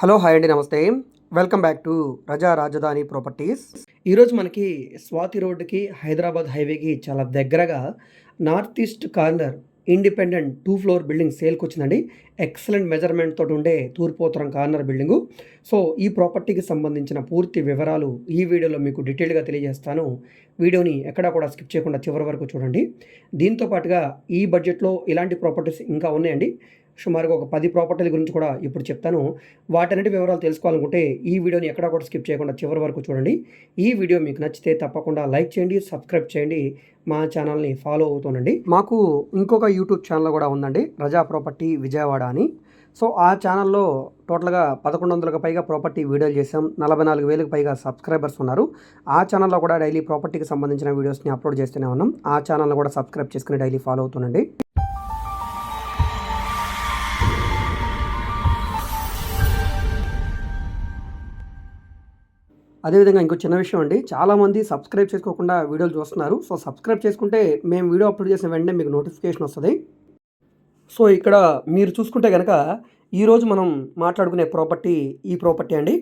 Hello hi అండి నమస్తే. Welcome back to రజా రాజధాని ప్రాపర్టీస్. ఈరోజు మనకి స్వాతి రోడ్డుకి హైదరాబాద్ హైవేకి చాలా దగ్గరగా north east corner independent two floor building సేల్కి వచ్చిందండి. ఎక్సలెంట్ మెజర్మెంట్ తోటి ఉండే తూర్పోత్తరం కార్నర్ బిల్డింగు. సో ఈ ప్రాపర్టీకి సంబంధించిన పూర్తి వివరాలు ఈ వీడియోలో మీకు డీటెయిల్గా తెలియజేస్తాను. వీడియోని ఎక్కడా కూడా స్కిప్ చేయకుండా చివరి వరకు చూడండి. దీంతో పాటుగా ఈ బడ్జెట్లో ఇలాంటి ప్రాపర్టీస్ ఇంకా ఉన్నాయండి. సుమారుగా ఒక పది ప్రాపర్టీల గురించి కూడా ఇప్పుడు చెప్తాను. వాటన్నిటి వివరాలు తెలుసుకోవాలనుకుంటే ఈ వీడియోని ఎక్కడా కూడా స్కిప్ చేయకుండా చివరి వరకు చూడండి. ఈ వీడియో మీకు నచ్చితే తప్పకుండా లైక్ చేయండి సబ్స్క్రైబ్ చేయండి మా ఛానల్ని ఫాలో అవుతుండండి మాకు ఇంకొక యూట్యూబ్ ఛానల్ కూడా ఉందండి రజా ప్రాపర్టీ విజయవాడ అని. సో ఆ ఛానల్లో టోటల్గా పదకొండు వందలకు పైగా ప్రాపర్టీ వీడియోలు చేసాం నలభై నాలుగు వేలకు పైగా సబ్స్క్రైబర్స్ ఉన్నారు. ఆ ఛానల్లో కూడా డైలీ ప్రాపర్టీకి సంబంధించిన వీడియోస్ని అప్లోడ్ చేస్తూనే ఉన్నాం. ఆ ఛానల్ కూడా సబ్స్క్రైబ్ చేసుకుని డైలీ ఫాలో అవుతుండండి అదేవిధంగా ఇంకో చిన్న విషయం అండి. చాలామంది సబ్స్క్రైబ్ చేసుకోకుండా వీడియోలు చూస్తున్నారు. సో సబ్స్క్రైబ్ చేసుకుంటే మేము వీడియో అప్లోడ్ చేసిన వెంటనే మీకు నోటిఫికేషన్ వస్తుంది. సో ఇక్కడ మీరు చూసుకుంటే కనుక ఈరోజు మనం మాట్లాడుకునే ప్రాపర్టీ ఈ ప్రాపర్టీ అండి.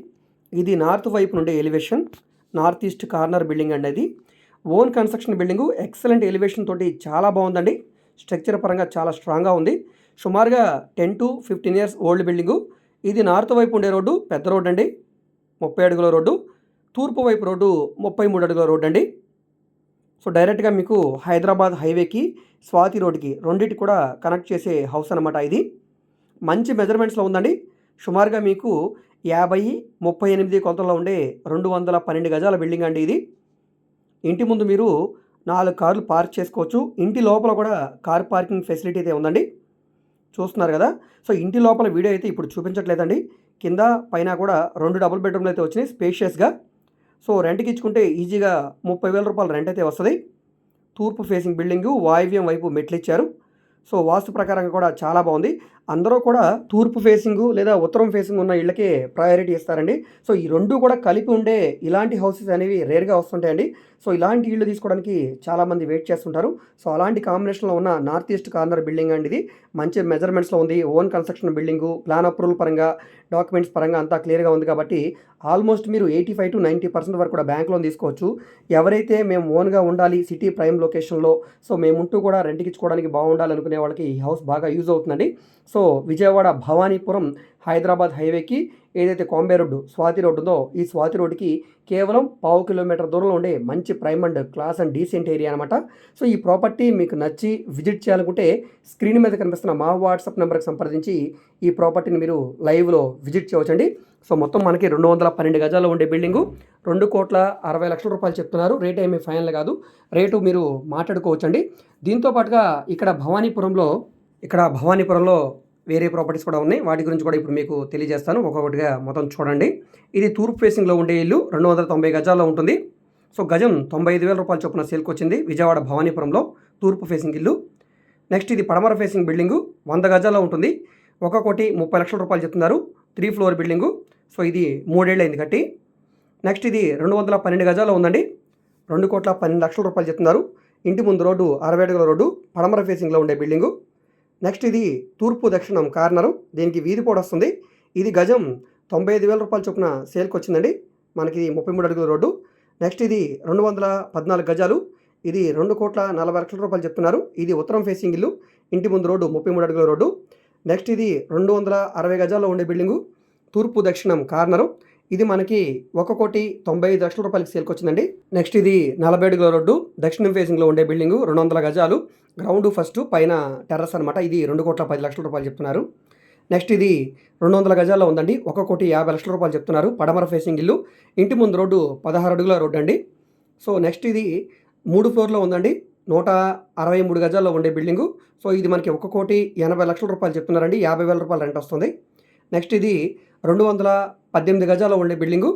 ఇది నార్త్ వైపు నుండి elevation north east corner building అండి అది. Own construction building excellent elevation తోటి చాలా బాగుందండి. స్ట్రక్చర్ పరంగా చాలా స్ట్రాంగ్గా ఉంది. సుమారుగా ten to fifteen years old building. ఇది నార్త్ వైపు ఉండే రోడ్డు పెద్ద రోడ్డు అండి ముప్పై అడుగుల రోడ్డు. తూర్పు వైపు రోడ్డు ముప్పై మూడు అడుగుల రోడ్డు అండి. సో డైరెక్ట్గా మీకు హైదరాబాద్ హైవేకి స్వాతి రోడ్డుకి రెండింటి కూడా కనెక్ట్ చేసే హౌస్ అనమాట ఇది. మంచి మెజర్మెంట్స్లో ఉందండి. సుమారుగా మీకు యాభై ముప్పై ఎనిమిది కొలతల్లో ఉండే రెండు వందల పన్నెండు గజాల బిల్డింగ్ అండి ఇది. ఇంటి ముందు మీరు నాలుగు కార్లు పార్క్ చేసుకోవచ్చు. ఇంటి లోపల కూడా కార్ పార్కింగ్ ఫెసిలిటీ అయితే ఉందండి. చూస్తున్నారు కదా. సో ఇంటి లోపల వీడియో అయితే ఇప్పుడు చూపించట్లేదండి. కింద పైన కూడా రెండు డబుల్ బెడ్రూమ్లు అయితే వచ్చినాయి స్పేషియస్గా. సో రెంట్కి ఇచ్చుకుంటే ఈజీగా ముప్పై వేల రూపాయలు రెంట్ అయితే వస్తుంది. తూర్పు ఫేసింగ్ బిల్డింగు వాయువ్యం వైపు మెట్లు ఇచ్చారు. సో వాస్తు ప్రకారంగా కూడా చాలా బాగుంది. అందరూ కూడా తూర్పు ఫేసింగ్ లేదా ఉత్తరం ఫేసింగ్ ఉన్న ఇళ్ళకే ప్రయారిటీ ఇస్తారండి. సో ఈ రెండు కూడా కలిపి ఉండే ఇలాంటి హౌసెస్ అనేవి రేర్గా వస్తుంటాయండి. సో ఇలాంటి ఇళ్ళు తీసుకోవడానికి చాలామంది వెయిట్ చేస్తుంటారు. సో అలాంటి కాంబినేషన్లో ఉన్న నార్త్ ఈస్ట్ కార్నర్ బిల్డింగ్ అండి ఇది. మంచి మెజర్మెంట్స్లో ఉంది. Own construction building plan approval పరంగా డాక్యుమెంట్స్ పరంగా అంతా క్లియర్గా ఉంది కాబట్టి ఆల్మోస్ట్ మీరు eighty five to ninety percent వరకు కూడా బ్యాంక్ లోన్ తీసుకోవచ్చు. ఎవరైతే మేము ఓన్గా ఉండాలి సిటీ ప్రైమ్ లొకేషన్లో సో మేముంటూ కూడా రెంట్కి ఇచ్చుకోవడానికి బాగుండాలి అనుకునే వాళ్ళకి ఈ హౌస్ బాగా యూజ్ అవుతుందండి. సో విజయవాడ భవానీపురం హైదరాబాద్ హైవేకి ఏదైతే కాంబే రోడ్డు స్వాతి రోడ్డు ఉందో ఈ స్వాతి రోడ్డుకి కేవలం పావు కిలోమీటర్ దూరంలో ఉండే మంచి prime and class and decent area అనమాట సో ఈ ప్రాపర్టీ మీకు నచ్చి విజిట్ చేయాలనుకుంటే స్క్రీన్ మీద కనిపిస్తున్న మా వాట్సాప్ నెంబర్కి సంప్రదించి ఈ ప్రాపర్టీని మీరు లైవ్లో విజిట్ చేయవచ్చండి. సో మొత్తం మనకి రెండు వందల పన్నెండు గజాల్లో ఉండే బిల్డింగు. రెండు కోట్ల అరవై లక్షల రూపాయలు చెప్తున్నారు. రేట్ ఏమీ ఫైనల్ కాదు. రేటు మీరు మాట్లాడుకోవచ్చండి. దీంతో పాటుగా ఇక్కడ భవానీపురంలో ఇక్కడ భవానీపురంలో వేరే ప్రాపర్టీస్ కూడా ఉన్నాయి. వాటి గురించి కూడా ఇప్పుడు మీకు తెలియజేస్తాను. ఒక్కొక్కటిగా మొత్తం చూడండి. ఇది తూర్పు ఫేసింగ్లో ఉండే ఇల్లు రెండు వందల తొంభై గజాల్లో ఉంటుంది. సో గజం తొంభై ఐదు వేల రూపాయల చొప్పున సేల్కి వచ్చింది. విజయవాడ భవానీపురంలో తూర్పు ఫేసింగ్ ఇల్లు. నెక్స్ట్ ఇది పడమర ఫేసింగ్ బిల్డింగు. వంద గజాల్లో ఉంటుంది. ఒక కోటి ముప్పై లక్షల రూపాయలు చెప్తున్నారు. Three floor building. సో ఇది మూడేళ్ళైంది కట్టి. నెక్స్ట్ ఇది రెండు వందల పన్నెండు గజాల్లో ఉందండి. రెండు కోట్ల పన్నెండు లక్షల రూపాయలు చెప్తున్నారు. ఇంటి ముందు రోడ్డు అరవై అడుగుల రోడ్డు పడమర ఫేసింగ్లో ఉండే బిల్డింగు. నెక్స్ట్ ఇది తూర్పు దక్షిణం కార్నరు. దీనికి వీధి కూడా వస్తుంది. ఇది గజం తొంభై ఐదు వేల రూపాయల చొప్పున సేల్కి వచ్చిందండి మనకి ఇది ముప్పై మూడు అడుగుల రోడ్డు. నెక్స్ట్ ఇది రెండు వందల పద్నాలుగు గజాలు. ఇది రెండు కోట్ల నలభై లక్షల రూపాయలు చెప్తున్నారు. ఇది ఉత్తరం ఫేసింగ్ ఇల్లు. ఇంటి ముందు రోడ్డు ముప్పై మూడు అడుగుల రోడ్డు. నెక్స్ట్ ఇది రెండు వందల అరవై గజాల్లో ఉండే బిల్డింగు. తూర్పు దక్షిణం కార్నరు. ఇది మనకి ఒక కోటి తొంభై ఐదు లక్షల రూపాయలకి సేల్కి వచ్చిందండి. నెక్స్ట్ ఇది నలభై అడుగుల రోడ్డు దక్షిణం ఫేసింగ్లో ఉండే బిల్డింగు రెండు వందల గజాలు. గ్రౌండ్ ఫస్ట్ పైన టెర్రస్ అనమాట ఇది రెండు కోట్ల పది లక్షల రూపాయలు చెప్తున్నారు. నెక్స్ట్ ఇది రెండు వందల గజాల్లో ఉందండి. ఒక కోటి యాభై లక్షల రూపాయలు చెప్తున్నారు. పడమర ఫేసింగ్ ఇల్లు. ఇంటి ముందు రోడ్డు పదహారు అడుగుల రోడ్డు అండి. సో నెక్స్ట్ ఇది మూడు ఫ్లోర్లో ఉందండి. నూట అరవై మూడు గజాల్లో ఉండే బిల్డింగు సో ఇది మనకి ఒక కోటి ఎనభై లక్షల రూపాయలు చెప్తున్నారండి. యాభై వేల రూపాయలు రెంట్ వస్తుంది. నెక్స్ట్ ఇది రెండు వందల పద్దెనిమిది గజాల ఉండే బిల్డింగు.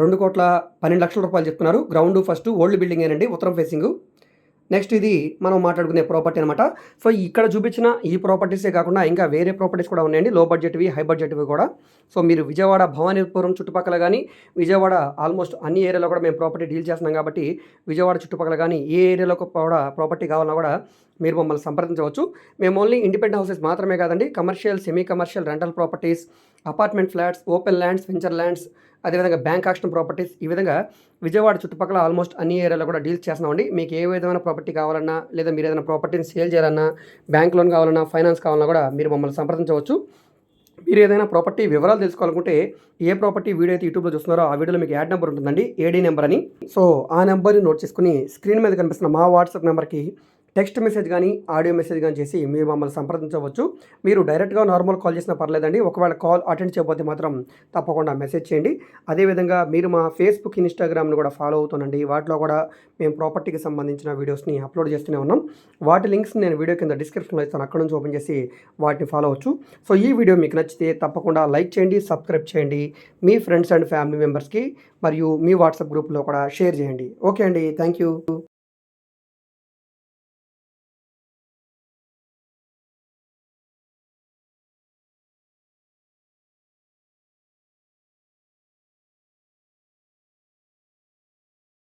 రెండు కోట్ల పన్నెండు లక్షల రూపాయలు చెప్తున్నారు. గ్రౌండ్ ఫస్ట్ ఓల్డ్ బిల్డింగ్ ఏనండి ఉత్తరం ఫేసింగు. నెక్స్ట్ ఇది మనం మాట్లాడుకునే ప్రాపర్టీ అనమాట సో ఇక్కడ చూపించిన ఈ ప్రాపర్టీసే కాకుండా ఇంకా వేరే ప్రాపర్టీస్ కూడా ఉన్నాయండి. లో బడ్జెట్వి హై బడ్జెట్వి కూడా. సో మీరు విజయవాడ భవానీపురం చుట్టుపక్కల కానీ విజయవాడ ఆల్మోస్ట్ అన్ని ఏరియాలో కూడా మేము ప్రాపర్టీ డీల్ చేస్తున్నాం కాబట్టి విజయవాడ చుట్టుపక్కల కానీ ఏ ఏరియాలో కూడా ప్రాపర్టీ కావాలన్నా కూడా మీరు మమ్మల్ని సంప్రదించవచ్చు. మేము ఓన్లీ ఇండిపెండెంట్ హౌసెస్ మాత్రమే కాదండి commercial semi commercial rental properties apartment flats open lands venture lands అదేవిధంగా బ్యాంక్ ఆక్షన్ ప్రాపర్టీస్ ఈ విధంగా విజయవాడ చుట్టుపక్కల ఆల్మోస్ట్ అన్ని ఏరియాలో కూడా డీల్స్ చేస్తున్నామండి. మీకు ఏ విధమైన ప్రాపర్టీ కావాలన్నా లేదా మీరు ఏదైనా ప్రాపర్టీని సేల్ చేయాలన్నా బ్యాంక్ లోన్ కావాలన్నా ఫైనాన్స్ కావాలన్నా కూడా మీరు మమ్మల్ని సంప్రదించవచ్చు. మీరు ఏదైనా ప్రాపర్టీ వివరాలు తెలుసుకోవాలనుకుంటే ఏ ప్రాపర్టీ వీడియో అయితే యూట్యూబ్లో చూస్తున్నారో ఆ వీడియోలో మీకు యాడ్ నెంబర్ ఉంటుందండి ఏడీ నెంబర్ అని. సో ఆ నెంబర్ని నోట్ చేసుకుని స్క్రీన్ మీద కనిపిస్తున్న మా వాట్సాప్ నెంబర్కి టెక్స్ట్ మెసేజ్ కానీ ఆడియో మెసేజ్ కానీ చేసి మీరు మమ్మల్ని సంప్రదించవచ్చు. మీరు డైరెక్ట్గా నార్మల్ కాల్ చేసినా పర్లేదండి. ఒకవేళ కాల్ అటెండ్ చేయకపోతే మాత్రం తప్పకుండా మెసేజ్ చేయండి. అదేవిధంగా మీరు మా ఫేస్బుక్ ఇన్స్టాగ్రామ్ని కూడా ఫాలో అవుతానండి. వాటిలో కూడా మేము ప్రాపర్టీకి సంబంధించిన వీడియోస్ని అప్లోడ్ చేస్తూనే ఉన్నాం. వాటి లింక్స్ నేను వీడియో కింద డిస్క్రిప్షన్లో ఇస్తాను. అక్కడ నుంచి ఓపెన్ చేసి వాటిని ఫాలో అవచ్చు సో ఈ వీడియో మీకు నచ్చితే తప్పకుండా లైక్ చేయండి సబ్స్క్రైబ్ చేయండి. మీ ఫ్రెండ్స్ అండ్ ఫ్యామిలీ మెంబర్స్కి మరియు మీ వాట్సాప్ గ్రూప్లో కూడా షేర్ చేయండి. ఓకే అండి. Thank you